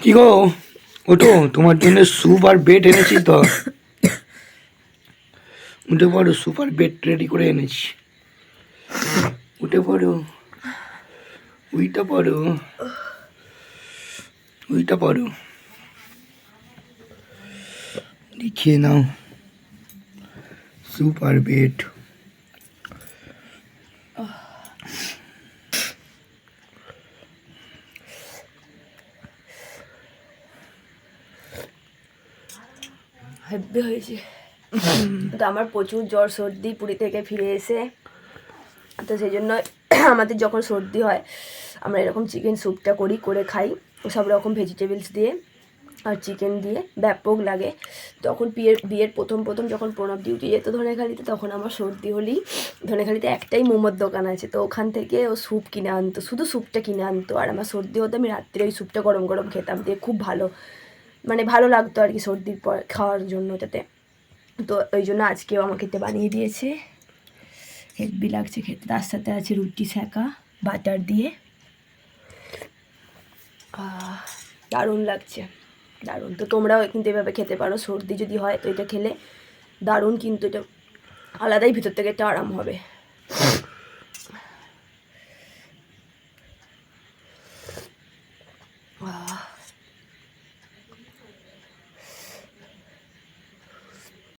কি গো? ওটো তোমার জন্য স্যুপ আর বেড এনেছি তো। উঠে পড়ো স্যুপ আর বেড রেডি করে এনেছি। উঠে পড়ো, উইটা পড়ো উইটা পড়ো। লিখিয়ে নাও স্যুপ আর বেড হেব্বি হয়েছে। তো আমার প্রচুর জ্বর, সর্দি, পুরী থেকে ফিরে এসে, তো সেই জন্য আমাদের যখন সর্দি হয়, আমরা এরকম চিকেন স্যুপটা করি, করে খাই, সব রকম ভেজিটেবলস দিয়ে আর চিকেন দিয়ে, ব্যাপক লাগে। তখন বিয়ের বিয়ের প্রথম প্রথম যখন প্রণব ডিউটি যেত ধনেখালিতে, তখন আমার সর্দি হলেই ধনেখালিতে একটাই মোমোর দোকান আছে, তো ওখান থেকে ও স্যুপ কিনে আনতো, শুধু স্যুপটা কিনে আনতো, আর আমার সর্দি হতো আমি রাত্রে ওই স্যুপটা গরম গরম খেতাম, দিয়ে খুব ভালো। মানে ভালো লাগতো আর কি সর্দির পর খাওয়ার জন্য ওটাতে তো ওই জন্য আজকেও আমাকে এটা বানিয়ে দিয়েছে। হেভি লাগছে খেতে। তার সাথে আছে রুটি সেঁকা বাটার দিয়ে। দারুণ লাগছে। দারুণ। তো তোমরাও কিন্তু এভাবে খেতে পারো। সর্দি যদি হয় তো এটা খেলে দারুণ কিন্তু এটা আলাদাই ভিতর থেকে একটা আরাম হবে।